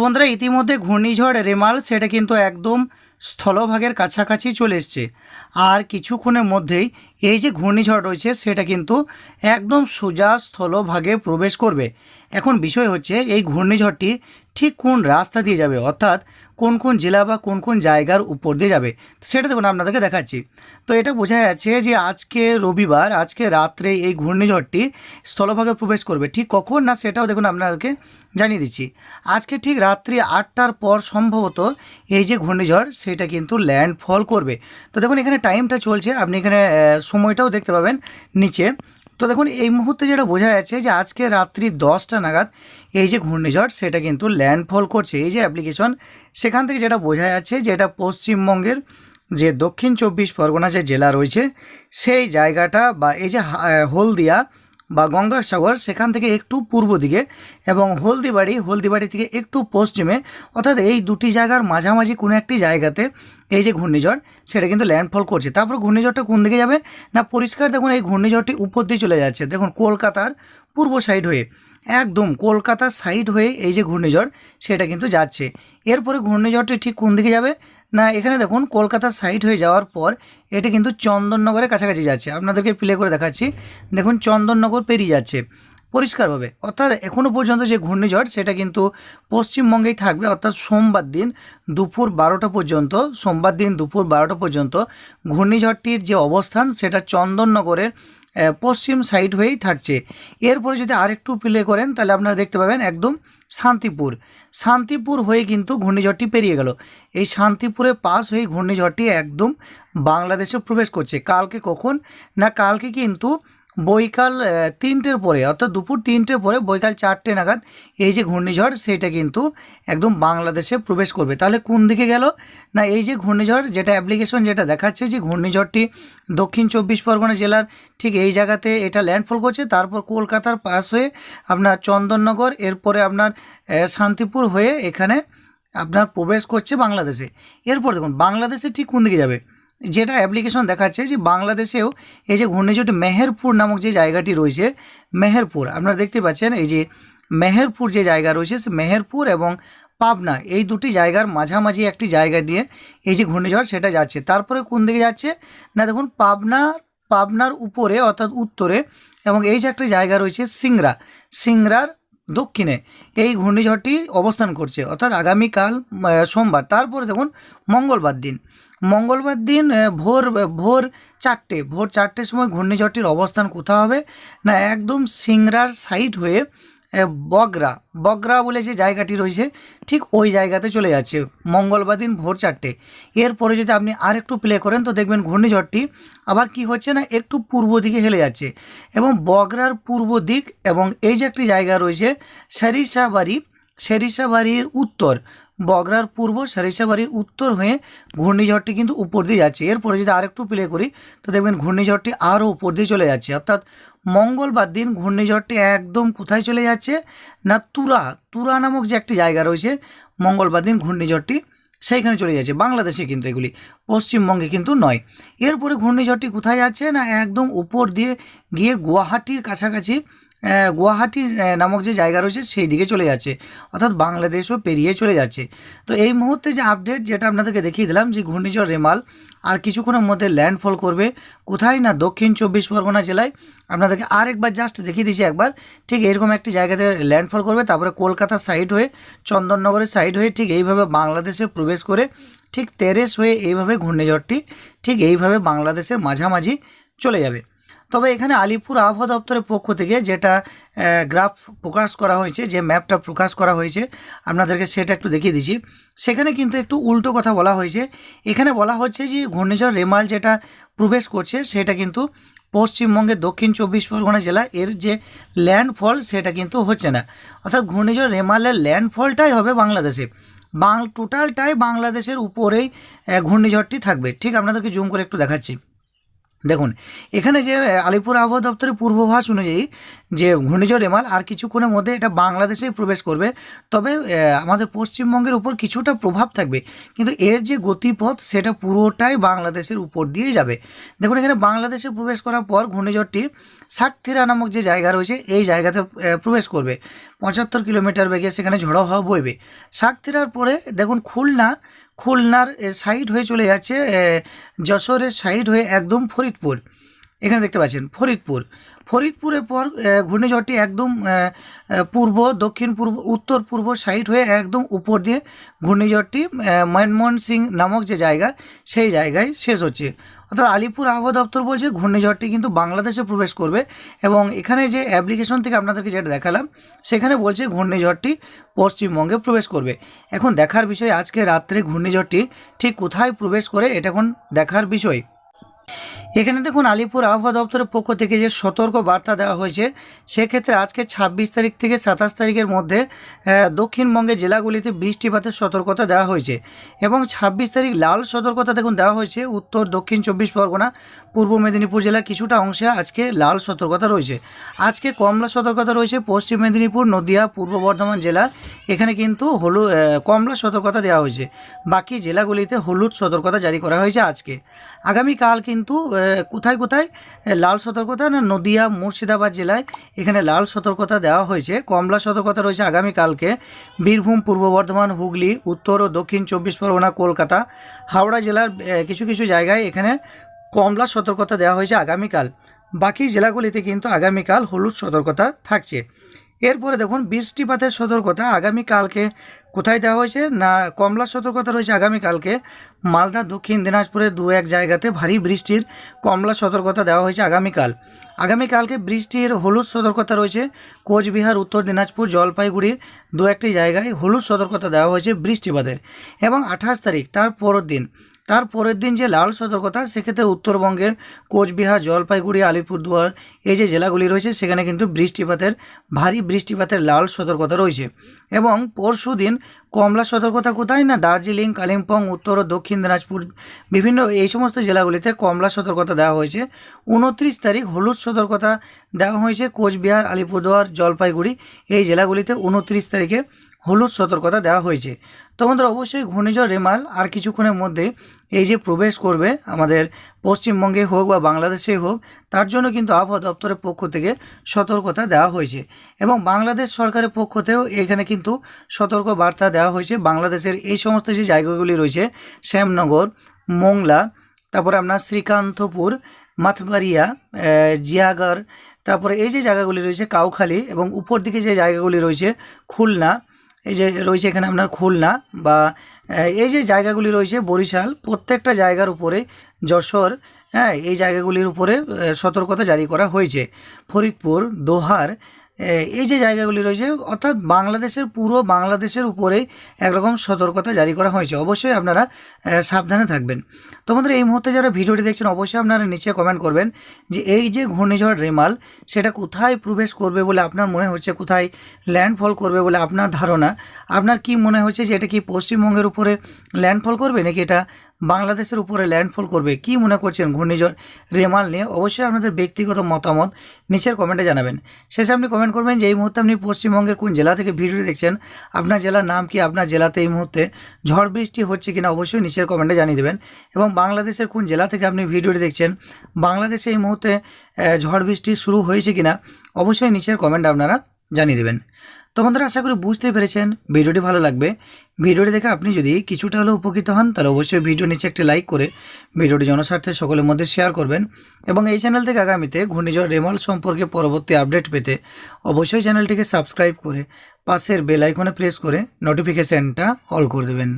বন্ধুরা, ইতিমধ্যে ঘূর্ণিঝড় রেমাল সেটা কিন্তু একদম স্থলভাগের কাছাকাছি চলে এসছে। আর কিছুক্ষণের মধ্যেই এই যে ঘূর্ণিঝড় রয়েছে, সেটা কিন্তু একদম সোজা স্থলভাগে প্রবেশ করবে। এখন বিষয় হচ্ছে, এই ঘূর্ণিঝড়টি ঠিক কোন রাস্তা দিয়ে যাবে? অর্থাৎ কোন কোন জেলা বা কোন কোন জায়গার উপর দিয়ে যাবে? সেটা দেখুন আপনাদেরকে দেখাচ্ছি। তো এটা বোঝা যাচ্ছে যে আজকে রবিবার, আজকে রাত্রে এই ঘূর্ণিঝড়টি স্থলভাগে প্রবেশ করবে। ঠিক কখন না সেটাও দেখুন, আপনাদেরকে জানিয়ে দিচ্ছি। আজকে ঠিক রাত্রি আটটার পর সম্ভবত এই যে ঘূর্ণিঝড়, সেটা কিন্তু ল্যান্ডফল করবে। তো দেখুন, এখানে টাইমটা চলছে। আপনি এখানে সময়টাও দেখতে পাবেন নিচে। তো দেখুন, এই মুহূর্তে যেটা বোঝা যাচ্ছে যে আজকে রাত্রি দশটা নাগাদ এই যে ঘূর্ণিঝড়, সেটা কিন্তু ল্যান্ডফল করছে। এই যে অ্যাপ্লিকেশন সেখান থেকে যেটা বোঝা যাচ্ছে যে এটা পশ্চিমবঙ্গের যে দক্ষিণ চব্বিশ পরগনা যে জেলা রয়েছে, সেই জায়গাটা বা এই যে হলদিয়া বা গঙ্গাসাগর সেখান থেকে একটু পূর্ব দিকে এবং হলদিবাড়ি হলদিবাড়ি থেকে একটু পশ্চিমে, অর্থাৎ এই দুটি জায়গার মাঝামাঝি কোনো একটি জায়গাতে এই যে ঘূর্ণিঝড়, সেটা কিন্তু ল্যান্ডফল করছে। তারপর ঘূর্ণিঝড়টা কোন দিকে যাবে? না, পরিষ্কার দেখুন এই ঘূর্ণিঝড়টি উপর দিয়ে চলে যাচ্ছে। দেখুন কলকাতার পূর্ব সাইড হয়ে, একদম কলকাতার সাইড হয়ে এই যে ঘূর্ণিঝড়, সেটা কিন্তু যাচ্ছে। এরপরে ঘূর্ণিঝড়টি ঠিক কোন দিকে যাবে? না, এখানে দেখুন, কলকাতার সাইড হয়ে যাওয়ার পর এটা কিন্তু চন্দননগরের কাছাকাছি যাচ্ছে। আপনাদেরকে প্লে করে দেখাচ্ছি। দেখুন, চন্দননগর পেরিয়ে যাচ্ছে। পরিষ্কারভাবে। অর্থাৎ এখনও পর্যন্ত যে ঘূর্ণিঝড়, সেটা কিন্তু পশ্চিমবঙ্গেই থাকবে। অর্থাৎ সোমবার দিন দুপুর বারোটা পর্যন্ত, সোমবার দিন দুপুর বারোটা পর্যন্ত ঘূর্ণিঝড়টির যে অবস্থান, সেটা চন্দননগরের পশ্চিম সাইড হয়েই থাকছে। এরপরে যদি আরেকটু প্লে করেন, তাহলে আপনারা দেখতে পাবেন একদম শান্তিপুর। শান্তিপুর হয়ে কিন্তু ঘূর্ণিঝড়টি পেরিয়ে গেল। এই শান্তিপুরে পাস হয়ে ঘূর্ণিঝড়টি একদম বাংলাদেশে প্রবেশ করছে। কালকে কখন? না, কালকে কিন্তু বৈকাল তিনটের পরে, অর্থাৎ দুপুর তিনটের পরে, বৈকাল চারটে নাগাদ এই যে ঘূর্ণিঝড়, সেটা কিন্তু একদম বাংলাদেশে প্রবেশ করবে। তাহলে কোন দিকে গেল? না, এই যে ঘূর্ণিঝড়, যেটা অ্যাপ্লিকেশন যেটা দেখাচ্ছে যে ঘূর্ণিঝড়টি দক্ষিণ চব্বিশ পরগনা জেলার ঠিক এই জায়গাতে এটা ল্যান্ডফল করছে। তারপর কলকাতার পাশ হয়ে আপনার চন্দননগর, এরপরে আপনার শান্তিপুর হয়ে এখানে আপনার প্রবেশ করছে বাংলাদেশে। এরপর দেখুন, বাংলাদেশে ঠিক কোন দিকে যাবে? যেটা অ্যাপ্লিকেশন দেখাচ্ছে যে বাংলাদেশেও এই যে ঘূর্ণিঝড় মেহেরপুর নামক যে জায়গাটি রয়েছে, মেহেরপুর, আপনারা দেখতে পাচ্ছেন এই যে মেহেরপুর যে জায়গা রয়েছে, সে মেহেরপুর এবং পাবনা এই দুটি জায়গার মাঝামাঝি একটি জায়গা দিয়ে এই যে ঘূর্ণিঝড় সেটা যাচ্ছে। তারপরে কোন দিকে যাচ্ছে? না, দেখুন পাবনার পাবনার উপরে অর্থাৎ উত্তরে এবং এই যে একটা জায়গা রয়েছে সিংরা। সিংড়ার দক্ষিণে এই ঘূর্ণিঝড়টি অবস্থান করছে। অর্থাৎ আগামীকাল সোমবার। তারপরে দেখুন, মঙ্গলবার দিন। মঙ্গলবার দিন ভোর ভোর চারটে, ভোর চারটের সময় ঘূর্ণিঝড়টির অবস্থান কোথাও হবে? না, একদম সিংরার সাইড হয়ে বগরা। বগরা বলে যে জায়গাটি রয়েছে, ঠিক ওই জায়গাতে চলে যাচ্ছে। মঙ্গলবার দিন ভোর চারটে। এরপরে যদি আপনি আর একটু প্লে করেন, তো দেখবেন ঘূর্ণিঝড়টি আবার কি হচ্ছে না, একটু পূর্ব দিকে হেলে যাচ্ছে। এবং বগরার পূর্ব দিক এবং এই যে একটি জায়গা রয়েছে, সারিসাবাড়ি, সেরিসাবাড়ির উত্তর। বগরার পূর্ব সরিষাবাড়ির উত্তর হয়ে ঘূর্ণিঝড়টি কিন্তু উপর দিয়ে যাচ্ছে। এরপরে যদি আরেকটু প্লে করি, তো দেখবেন ঘূর্ণিঝড়টি আরও উপর দিয়ে চলে যাচ্ছে। অর্থাৎ মঙ্গলবার দিন ঘূর্ণিঝড়টি একদম কোথায় চলে যাচ্ছে? না, তুরা তুরা নামক যে একটি জায়গা রয়েছে, মঙ্গলবার দিন ঘূর্ণিঝড়টি সেইখানে চলে যাচ্ছে। বাংলাদেশে কিন্তু এগুলি, পশ্চিমবঙ্গে কিন্তু নয়। এরপরে ঘূর্ণিঝড়টি কোথায় যাচ্ছে? না, একদম উপর দিয়ে গিয়ে গুয়াহাটির কাছাকাছি গুয়াহাটি নামক যে জায়গা রয়েছে সেই দিকে চলে যাচ্ছে। অর্থাৎ বাংলাদেশও পেরিয়ে চলে যাচ্ছে। তো এই মুহূর্তে যে আপডেট যেটা আপনাদেরকে দেখিয়ে দিলাম যে ঘূর্ণিঝড় রেমাল আর কিছুক্ষণের মধ্যে ল্যান্ডফল করবে কোথায় না দক্ষিণ চব্বিশ পরগনা জেলায়। আপনাদেরকে আরেকবার জাস্ট দেখিয়ে দিয়েছি একবার। ঠিক এরকম একটি জায়গাতে ল্যান্ডফল করবে, তারপরে কলকাতার সাইড হয়ে, চন্দননগরের সাইড হয়ে ঠিক এইভাবে বাংলাদেশে প্রবেশ করে ঠিক তেরেস হয়ে এইভাবে ঘূর্ণিঝড়টি ঠিক এইভাবে বাংলাদেশের মাঝামাঝি চলে যাবে। তবে এখানে আলিপুর আবহাওয়া দপ্তরের পক্ষ থেকে যেটা গ্রাফ প্রকাশ করা হয়েছে, যে ম্যাপটা প্রকাশ করা হয়েছে, আপনাদেরকে সেটা একটু দেখিয়ে দিচ্ছি। সেখানে কিন্তু একটু উল্টো কথা বলা হয়েছে। এখানে বলা হচ্ছে যে ঘূর্ণিঝড় রেমাল যেটা প্রবেশ করছে, সেটা কিন্তু পশ্চিমবঙ্গের দক্ষিণ চব্বিশ পরগনা জেলা এর যে ল্যান্ডফল সেটা কিন্তু হচ্ছে না। অর্থাৎ ঘূর্ণিঝড় রেমালের ল্যান্ডফলটাই হবে বাংলাদেশে। বাং টোটালটাই বাংলাদেশের উপরেই ঘূর্ণিঝড়টি থাকবে। ঠিক আপনাদেরকে জুম করে একটু দেখাচ্ছি। দেখুন, এখানে যে আলিপুর আবহাওয়া দপ্তরের পূর্বাভাস অনুযায়ী যে ঘূর্ণিঝড় রেমাল আর কিছুক্ষণের মধ্যে এটা বাংলাদেশেই প্রবেশ করবে, তবে আমাদের পশ্চিমবঙ্গের উপর কিছুটা প্রভাব থাকবে, কিন্তু এর যে গতিপথ সেটা পুরোটাই বাংলাদেশের উপর দিয়েই যাবে। দেখুন, এখানে বাংলাদেশে প্রবেশ করার পর ঘূর্ণিঝড়টি সাতক্ষীরা নামক যে জায়গা রয়েছে, এই জায়গাতে প্রবেশ করবে। পঁচাত্তর কিলোমিটার বেগে সেখানে ঝড়ো হওয়া বইবে। সাতক্ষীরার পরে, দেখুন, খুলনা খুলনার সাইড হয়ে চলে যাচ্ছে যশোরের সাইড হয়ে একদম ফরিদপুর। এখানে দেখতে পাচ্ছেন, ফরিদপুর। ফরিদপুরের পর ঘূর্ণিঝড়টি একদম পূর্ব, দক্ষিণ পূর্ব, উত্তর পূর্ব সাইড হয়ে একদম উপর দিয়ে ঘূর্ণিঝড়টি মনমোহন সিং নামক যে জায়গা, সেই জায়গায় শেষ হচ্ছে। অর্থাৎ আলিপুর আবহাওয়া দপ্তর বলছে ঘূর্ণিঝড়টি কিন্তু বাংলাদেশে প্রবেশ করবে এবং এখানে যে অ্যাপ্লিকেশন থেকে আপনাদেরকে যেটা দেখালাম, সেখানে বলছে ঘূর্ণিঝড়টি পশ্চিমবঙ্গে প্রবেশ করবে। এখন দেখার বিষয়, আজকে রাত্রে ঘূর্ণিঝড়টি ঠিক কোথায় প্রবেশ করে, এটা এখন দেখার বিষয়। এখানে দেখুন আলিপুর আবহাওয়া দপ্তরের পক্ষ থেকে যে সতর্ক বার্তা দেওয়া হয়েছে সেক্ষেত্রে আজকে ছাব্বিশ তারিখ থেকে সাতাশ তারিখের মধ্যে আহ, দক্ষিণবঙ্গের জেলাগুলিতে বৃষ্টিপাতের সতর্কতা দেওয়া হয়েছে এবং ছাব্বিশ তারিখ লাল সতর্কতা দেখুন দেওয়া হয়েছে উত্তর দক্ষিণ চব্বিশ পরগনা পূর্ব মেদিনীপুর জেলার কিছুটা অংশে আজকে লাল সতর্কতা রয়েছে। আজকে কমলা সতর্কতা রয়েছে পশ্চিম মেদিনীপুর নদিয়া পূর্ব বর্ধমান জেলা এখানে কিন্তু হলু কমলা সতর্কতা দেওয়া হয়েছে। বাকি জেলাগুলিতে হলুদ সতর্কতা জারি করা হয়েছে আজকে। আগামীকাল কিন্তু কোথায় কোথায়? লাল সতর্কতা না নদিয়া, মুর্শিদাবাদ জেলায় এখানে লাল সতর্কতা দেওয়া হয়েছে। কমলা সতর্কতা রয়েছে আগামীকালকে। বীরভূম, পূর্ব বর্ধমান, হুগলি, উত্তর ও দক্ষিণ চব্বিশ পরগনা, কলকাতা, হাওড়া জেলার কিছু কিছু জায়গায় এখানে কমলা সতর্কতা দেওয়া হয়েছে আগামীকাল। বাকি জেলাগুলিতে কিন্তু আগামীকাল হলুদ সতর্কতা থাকছে। এরপরে দেখুন, বৃষ্টিপাতের সতর্কতা আগামীকালকে কোথায় দেওয়া হয়েছে? না, কমলা সতর্কতা রয়েছে আগামীকালকে। মালদা, দক্ষিণ দিনাজপুরের দু এক জায়গাতে ভারী বৃষ্টির কমলা সতর্কতা দেওয়া হয়েছে আগামীকাল। আগামীকালকে বৃষ্টির হলুদ সতর্কতা রয়েছে। কোচবিহার, উত্তর দিনাজপুর, জলপাইগুড়ির দু একটি জায়গায় হলুদ সতর্কতা দেওয়া হয়েছে বৃষ্টিপাতের। এবং আঠাশ তারিখ, তার পরের দিন, তার পরের দিন যে লাল সতর্কতা, সেক্ষেত্রে উত্তরবঙ্গের কোচবিহার, জলপাইগুড়ি, আলিপুরদুয়ার এই যে জেলাগুলি রয়েছে, সেখানে কিন্তু বৃষ্টিপাতের, ভারী বৃষ্টিপাতের লাল সতর্কতা রয়েছে। এবং পরশু দিন কমলা সতর্কতা কোথায় না দার্জিলিং, কালিম্পং, উত্তর ও দক্ষিণ দিনাজপুর, বিভিন্ন এই সমস্ত জেলাগুলিতে কমলা সতর্কতা দেওয়া হয়েছে। উনত্রিশ তারিখ হলুদ সতর্কতা দেওয়া হয়েছে কোচবিহার, আলিপুরদুয়ার, জলপাইগুড়ি, এই জেলাগুলিতে উনত্রিশ তারিখে হলুদ সতর্কতা দেওয়া হয়েছে। তো আমাদের অবশ্যই ঘূর্ণিঝড়, রেমাল আর কিছুক্ষণের মধ্যে এই যে প্রবেশ করবে আমাদের পশ্চিমবঙ্গে হোক বা বাংলাদেশে হোক, তার জন্য কিন্তু আবহাওয়া দপ্তরের পক্ষ থেকে সতর্কতা দেওয়া হয়েছে এবং বাংলাদেশ সরকারের পক্ষ থেকেও এখানে কিন্তু সতর্ক বার্তা দেওয়া হয়েছে। বাংলাদেশের এই সমস্ত যে জায়গাগুলি রয়েছে, শ্যামনগর, মোংলা, তারপরে আপনার শ্রীকান্তপুর মাথবাড়িয়া জিয়াগড়, তারপরে এই যে জায়গাগুলি রয়েছে, কাউখালী এবং উপর দিকে যে জায়গাগুলি রয়েছে, খুলনা এই যে রয়েছে এখানে আপনার খুলনা বা এই যে জায়গাগুলি রয়েছে বরিশাল, প্রত্যেকটা জায়গার উপরে যশোর হ্যাঁ এই জায়গাগুলির উপরে সতর্কতা জারি করা হয়েছে। ফরিদপুর, দোহার এই যে জায়গাগুলি রয়েছে, অর্থাৎ বাংলাদেশের, পুরো বাংলাদেশের উপরেই একরকম সতর্কতা জারি করা হয়েছে। অবশ্যই আপনারা সাবধানে থাকবেন। তোমাদের এই মুহূর্তে যারা ভিডিওটি দেখছেন, অবশ্যই আপনারা নিচে কমেন্ট করবেন যে, এই যে ঘূর্ণিঝড় রেমাল, সেটা কোথায় প্রবেশ করবে বলে আপনার মনে হচ্ছে? কোথায় ল্যান্ডফল করবে বলে আপনার ধারণা? আপনার কি মনে হচ্ছে যে, এটা কি পশ্চিমবঙ্গের উপরে ল্যান্ডফল করবে নাকি এটা বাংলাদেশের উপরে ল্যান্ডফল করবে। কি মনে করছেন ঘূর্ণিঝড় রেমাল নিয়ে? অবশ্যই আপনাদের ব্যক্তিগত মতামত নিচের কমেন্টে জানাবেন। শেষে আপনি কমেন্ট করবেন যে, এই মুহূর্তে আপনি পশ্চিমবঙ্গের কোন জেলা থেকে ভিডিওটি দেখছেন? আপনার জেলার নাম কি? আপনার জেলাতে এই মুহূর্তে ঝড় বৃষ্টি হচ্ছে কিনা? অবশ্যই নিচের কমেন্টে জানিয়ে দেবেন। এবং বাংলাদেশের কোন জেলা থেকে আপনি ভিডিওটি দেখছেন? বাংলাদেশে এই মুহূর্তে ঝড় বৃষ্টি শুরু হয়েছে কিনা? অবশ্যই নিচের কমেন্ট আপনারা জানিয়ে দেবেন। তো বন্ধুরা, আশা করি বুঝতে পেরেছেন, ভিডিওটি ভালো লাগবে। ভিডিওটি দেখে আপনি যদি কিছুটা হলেও উপকৃত হন, তাহলে অবশ্যই ভিডিও নিচে একটি লাইক করে ভিডিওটি জনস্বার্থে সকলের মধ্যে শেয়ার করবেন এবং এই চ্যানেল থেকে আগামীতে ঘূর্ণিঝড় রেমল সম্পর্কে পরবর্তী আপডেট পেতে অবশ্যই চ্যানেলটিকে সাবস্ক্রাইব করে পাশের বেল আইকনে প্রেস করে নোটিফিকেশানটা অল করে দেবেন।